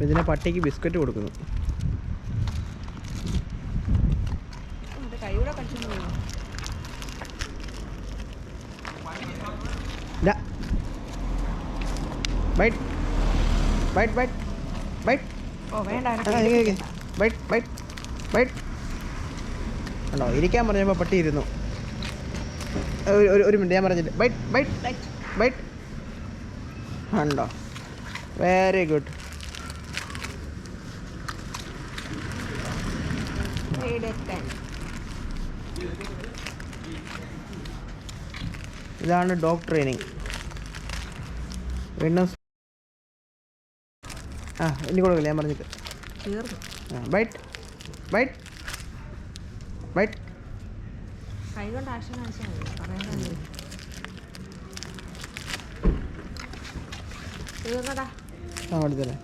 ഇതിനെ പട്ടിക്ക് ബിസ്ക്കറ്റ് കൊടുക്കുന്നു. Bite bite bite bite bite bite bite ഉണ്ടോ ഇരിക്കാൻ പറഞ്ഞപ്പോൾ പട്ടി ഇരുന്നു. ഒരു- ഒരു ഒരു മിനിറ്റ് ഞാൻ പറഞ്ഞില്ല. ബൈറ്റ് ബൈറ്റ് ബൈറ്റ് ഉണ്ടോ വെരി ഗുഡ് ഇതാണ് ഡോഗ് ട്രെയിനിങ്. വീണ്ടും ആ ഇനി കൊടുക്കില്ല ഞാൻ പറഞ്ഞിട്ട്. ബൈറ്റ്. ബൈറ്റ്. ബൈറ്റ്. ആക്ഷൻ തീർന്നടാ. ആ കൊടുത്തല്ലേ